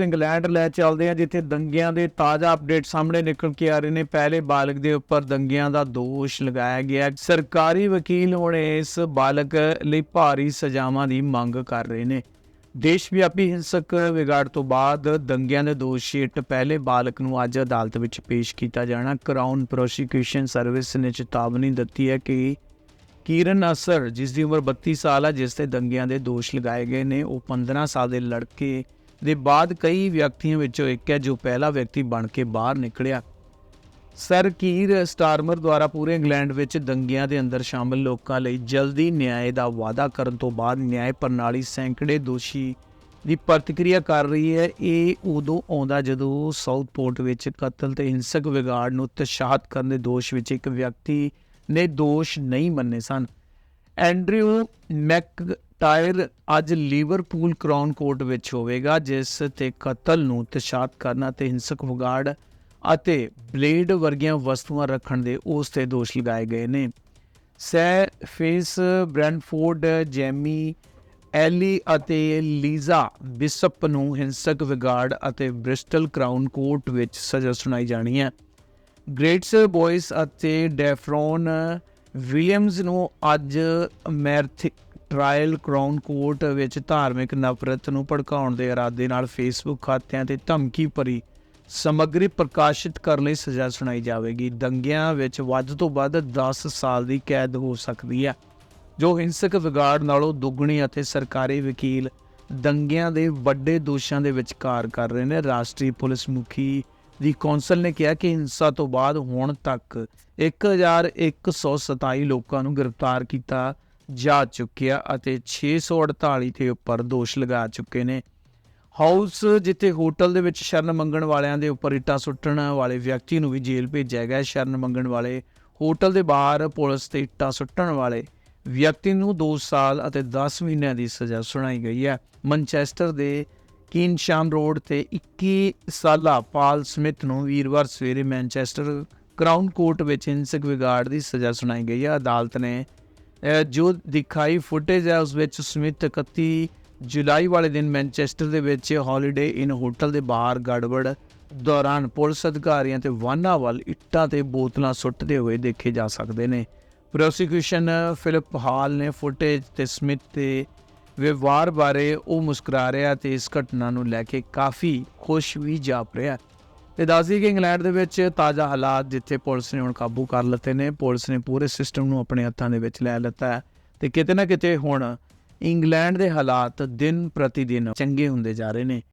ਵਾਪਸ ਇੰਗਲੈਂਡ ਲੈ ਚੱਲਦੇ ਆ, ਜਿੱਥੇ ਦੰਗਿਆਂ ਦੇ ਤਾਜ਼ਾ ਅਪਡੇਟ ਸਾਹਮਣੇ ਨਿਕਲ ਕੇ ਆ ਰਹੇ ਨੇ। ਪਹਿਲੇ ਬਾਲਕ ਦੇ ਉੱਪਰ ਦੰਗਿਆਂ ਦਾ ਦੋਸ਼ ਲਗਾਇਆ ਗਿਆ। ਸਰਕਾਰੀ ਵਕੀਲ ਹੁਣ ਇਸ ਬਾਲਗ ਲਈ ਭਾਰੀ ਸਜ਼ਾਵਾਂ ਦੀ ਮੰਗ ਕਰ ਰਹੇ ਨੇ। ਦੇਸ਼ ਵਿਆਪੀ ਹਿੰਸਕ ਵਿਗਾੜ ਤੋਂ ਬਾਅਦ ਦੰਗਿਆਂ ਦੇ ਦੋਸ਼ੀਟ ਪਹਿਲੇ ਬਾਲਕ ਨੂੰ ਅੱਜ ਅਦਾਲਤ ਵਿੱਚ ਪੇਸ਼ ਕੀਤਾ ਜਾਣਾ। ਕਰਾਊਨ ਪ੍ਰੋਸੀਕਿਊਸ਼ਨ ਸਰਵਿਸ ਨੇ ਚੇਤਾਵਨੀ ਦਿੱਤੀ ਹੈ ਕਿ ਕੀਰਨ ਅਸਰ ਜਿਸ ਦੀ ਉਮਰ 32 ਸਾਲ ਹੈ ਜਿਸ ਤੇ ਦੰਗਿਆਂ ਦੇ ਦੋਸ਼ ਲਗਾਏ ਗਏ ਨੇ, ਉਹ 15 ਸਾਲ ਦੇ ਲੜਕੇ ਦੇ ਬਾਅਦ ਕਈ ਵਿਅਕਤੀਆਂ ਵਿੱਚੋਂ ਇੱਕ ਹੈ ਜੋ ਪਹਿਲਾ ਵਿਅਕਤੀ ਬਣ ਕੇ ਬਾਹਰ ਨਿਕਲਿਆ। ਸਰ ਕੀਰ ਸਟਾਰਮਰ ਦੁਆਰਾ ਪੂਰੇ ਇੰਗਲੈਂਡ ਵਿੱਚ ਦੰਗਿਆਂ ਦੇ ਅੰਦਰ ਸ਼ਾਮਲ ਲੋਕਾਂ ਲਈ ਜਲਦੀ ਨਿਆਂ ਦਾ ਵਾਅਦਾ ਕਰਨ ਤੋਂ ਬਾਅਦ ਨਿਆਂ ਪ੍ਰਣਾਲੀ ਸੈਂਕੜੇ ਦੋਸ਼ੀ ਦੀ ਪ੍ਰਤੀਕਿਰਿਆ ਕਰ ਰਹੀ ਹੈ। ਇਹ ਉਦੋਂ ਆਉਂਦਾ ਜਦੋਂ ਸਾਊਥਪੋਰਟ ਵਿੱਚ ਕਤਲ ਤੇ ਹਿੰਸਕ ਵਿਗਾੜ ਨੂੰ ਤਸ਼ਾਹਤ ਕਰਨ ਦੇ ਦੋਸ਼ ਵਿੱਚ ਇੱਕ ਵਿਅਕਤੀ ਨੇ ਦੋਸ਼ ਨਹੀਂ ਮੰਨੇ ਸਨ। ਐਂਡਰਿਊ ਟਾਇਰ ਅੱਜ ਲੀਵਰਪੂਲ ਕਰਾਊਨ ਕੋਰਟ ਵਿੱਚ ਹੋਵੇਗਾ, ਜਿਸ ਤੇ ਕਤਲ ਨੂੰ ਤਸ਼ਾਤ ਕਰਨਾ ਤੇ ਹਿੰਸਕ ਵਿਗਾੜ ਅਤੇ ਬਲੇਡ ਵਰਗੀਆਂ ਵਸਤੂਆਂ ਰੱਖਣ ਦੇ ਉਸ ਤੇ ਦੋਸ਼ ਲਗਾਏ ਗਏ ਨੇ। ਸੈ ਫੇਸ ਬ੍ਰੈਂਡਫੋਰਡ, ਜੈਮੀ ਐਲੀ ਅਤੇ ਲੀਜ਼ਾ ਬਿਸ਼ਪ ਨੂੰ ਹਿੰਸਕ ਵਿਗਾੜ ਅਤੇ ਬ੍ਰਿਸਟਲ ਕਰਾਊਨ ਕੋਰਟ ਵਿੱਚ ਸਜ਼ਾ ਸੁਣਾਈ ਜਾਣੀ ਹੈ। ਗ੍ਰੇਟਸ ਬॉयਸ ਅਤੇ ਡੈਫਰੋਨ ਵਿਲੀਅਮਸ ਨੂੰ ਅੱਜ ਮੈਰਥਿਕ ਟ੍ਰਾਇਲ ਕਰਾਊਨ ਕੋਰਟ ਵਿੱਚ ਧਾਰਮਿਕ ਨਫ਼ਰਤ ਨੂੰ ਭੜਕਾਉਣ ਦੇ ਇਰਾਦੇ ਨਾਲ ਫੇਸਬੁੱਕ ਖਾਤਿਆਂ ਤੇ ਧਮਕੀ ਭਰੀ, ਸਮੱਗਰੀ ਪ੍ਰਕਾਸ਼ਿਤ ਕਰਨ ਲਈ ਸਜ਼ਾ ਸੁਣਾਈ ਜਾਵੇਗੀ। ਦੰਗਿਆਂ ਵਿੱਚ ਵੱਧ ਤੋਂ ਵੱਧ 10 ਸਾਲ ਦੀ ਕੈਦ ਹੋ ਸਕਦੀ ਹੈ। ਜੋ ਹਿੰਸਕ ਵਿਗਾੜ ਨਾਲੋਂ ਦੁੱਗਣੀ ਅਤੇ ਸਰਕਾਰੀ ਵਕੀਲ ਦੰਗਿਆਂ ਦੇ ਵੱਡੇ ਦੋਸ਼ਾਂ ਦੇ ਵਿਚਕਾਰ ਕਰ ਰਹੇ ਨੇ। ਰਾਸ਼ਟਰੀ ਪੁਲਿਸ ਮੁਖੀ ਦੀ ਕੌਂਸਲ ਨੇ ਕਿਹਾ ਕਿ ਹਿੰਸਾ ਤੋਂ ਬਾਅਦ ਹੁਣ ਤੱਕ 1127 ਲੋਕਾਂ ਨੂੰ ਗ੍ਰਿਫਤਾਰ ਕੀਤਾ ਜਾ ਚੁੱਕਿਆ ਅਤੇ 648 ਤੇ ਉੱਪਰ ਦੋਸ਼ ਲਗਾ ਚੁੱਕੇ ਨੇ। ਹਾਊਸ, ਜਿੱਥੇ ਹੋਟਲ ਦੇ ਵਿੱਚ ਸ਼ਰਨ ਮੰਗਣ ਵਾਲਿਆਂ ਦੇ ਉੱਪਰ ਇੱਟਾਂ ਸੁੱਟਣ ਵਾਲੇ ਵਿਅਕਤੀ ਨੂੰ ਵੀ ਜੇਲ੍ਹ ਭੇਜਿਆ ਗਿਆ, ਸ਼ਰਨ ਮੰਗਣ ਵਾਲੇ ਹੋਟਲ ਦੇ ਬਾਹਰ ਪੁਲਿਸ ਤੇ ਇੱਟਾਂ ਸੁੱਟਣ ਵਾਲੇ ਵਿਅਕਤੀ ਨੂੰ 2 ਸਾਲ ਅਤੇ 10 ਮਹੀਨਿਆਂ ਦੀ ਸਜ਼ਾ ਸੁਣਾਈ ਗਈ ਹੈ। ਮਨਚੈਸਟਰ ਦੇ ਕੀਨਸ਼ਾਮ ਰੋਡ ਤੇ 21 ਸਾਲਾ ਪਾਲ ਸਮਿਥ ਨੂੰ ਵੀਰਵਾਰ ਸਵੇਰੇ ਮੈਨਚੈਸਟਰ ਕਰਾਊਨ ਕੋਰਟ ਵਿੱਚ ਹਿੰਸਕ ਵਿਗਾੜ ਦੀ ਸਜ਼ਾ ਸੁਣਾਈ ਗਈ ਹੈ। ਅਦਾਲਤ ਨੇ ਜੋ ਦਿਖਾਈ ਫੁਟੇਜ ਹੈ, ਉਸ ਵਿੱਚ ਸਮਿਥ 31 ਜੁਲਾਈ ਵਾਲੇ ਦਿਨ ਮੈਨਚੈਸਟਰ ਦੇ ਵਿੱਚ ਹੌਲੀਡੇ ਇਨ ਹੋਟਲ ਦੇ ਬਾਹਰ ਗੜਬੜ ਦੌਰਾਨ ਪੁਲਿਸ ਅਧਿਕਾਰੀਆਂ ਤੇ ਵਾਹਨਾਂ ਵੱਲ ਇੱਟਾਂ ਤੇ ਬੋਤਲਾਂ ਸੁੱਟਦੇ ਹੋਏ ਦੇਖੇ ਜਾ ਸਕਦੇ ਨੇ। ਪ੍ਰੋਸੀਕਿਊਸ਼ਨ ਫਿਲਿਪ ਹਾਲ ਨੇ ਫੁਟੇਜ ਤੇ ਸਮਿਥ ਤੇ ਵਿਵਹਾਰ ਬਾਰੇ ਉਹ ਮੁਸਕਰਾ ਰਿਹਾ ਤੇ ਇਸ ਘਟਨਾ ਨੂੰ ਲੈ ਕੇ ਕਾਫੀ ਖੁਸ਼ ਵੀ ਜਾਪ ਰਿਹਾ ਤੇ ਦੱਸਦੀ ਕਿ ਇੰਗਲੈਂਡ ਦੇ ਵਿੱਚ ਤਾਜ਼ਾ ਹਾਲਾਤ ਜਿੱਥੇ ਪੁਲਿਸ ਨੇ ਹੁਣ ਕਾਬੂ ਕਰ ਲਿੱਤੇ ਨੇ, ਪੁਲਿਸ ਨੇ ਪੂਰੇ ਸਿਸਟਮ ਨੂੰ ਆਪਣੇ ਹੱਥਾਂ ਦੇ ਵਿੱਚ ਲੈ ਲਿੱਤਾ ਹੈ ਤੇ ਕਿਤੇ ਨਾ ਕਿਤੇ ਹੁਣ ਇੰਗਲੈਂਡ ਦੇ ਹਾਲਾਤ ਦਿਨ ਪ੍ਰਤੀ ਦਿਨ ਚੰਗੇ ਹੁੰਦੇ ਜਾ ਰਹੇ ਨੇ।